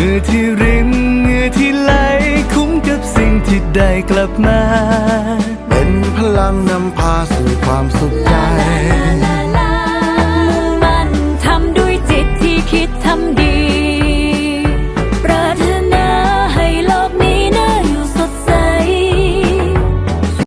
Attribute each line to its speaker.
Speaker 1: มือที่ริมมือที่ไหลคุ้มกับสิ่งที่ได้กลับมา
Speaker 2: เป็นพลังนำพาสู่ความสุขใจ
Speaker 3: มุ่งมั่นทำด้วยจิตที่คิดทำ